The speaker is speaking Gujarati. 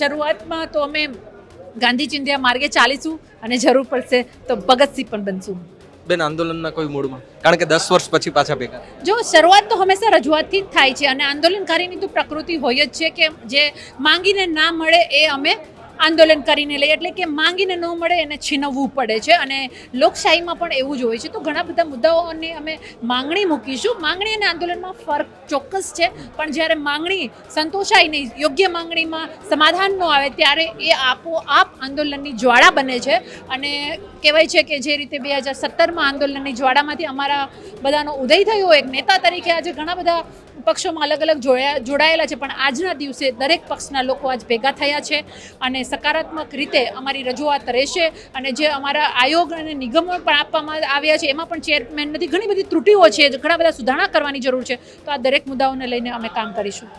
શરૂઆતમાં તો અમે ગાંધી ચિંધ્યા માર્ગે ચાલીશું અને જરૂર પડશે તો ભગતસિંહ પણ બનશું. બેન આંદોલનના કોઈ મૂળમાં? કારણ કે દસ વર્ષ પછી પાછા ભેગા. જો શરૂઆત તો હંમેશા રજૂઆતથી જ થાય છે અને આંદોલનકારીની તો પ્રકૃતિ હોય જ છે કે જે માંગીને ના મળે એ અમે આંદોલન કરીને લઈએ એટલે કે માંગીને ન મળે એને છીનવવું પડે છે. અને લોકશાહીમાં પણ એવું જ હોય છે. તો ઘણા બધા મુદ્દાઓની અમે માંગણી મૂકીશું. માંગણી અને આંદોલનમાં ફરક ચોક્કસ છે. પણ જ્યારે માંગણી સંતોષાય નહીં, યોગ્ય માંગણીમાં સમાધાન ન આવે, ત્યારે એ આપોઆપ આંદોલનની જ્વાળા બને છે. અને કહેવાય છે કે જે રીતે બે હજાર સત્તરમાં આંદોલનની જ્વાળામાંથી અમારા બધાનો ઉદય થયો, એક નેતા તરીકે આજે ઘણા બધા પક્ષોમાં અલગ અલગ જોડાયેલા છે. પણ આજના દિવસે દરેક પક્ષના લોકો આજ ભેગા થયા છે. અને સકારાત્મક રીતે અમારી રજૂઆત રહેશે અને જે અમારા આયોગ અને નિગમો પણ આપવામાં આવ્યા છે, એમાં પણ ચેરમેન નથી ઘણી બધી ત્રુટીઓ છે, ઘણા બધા સુધારણા કરવાની જરૂર છે. તો આ દરેક મુદ્દાઓને લઈને અમે કામ કરીશું.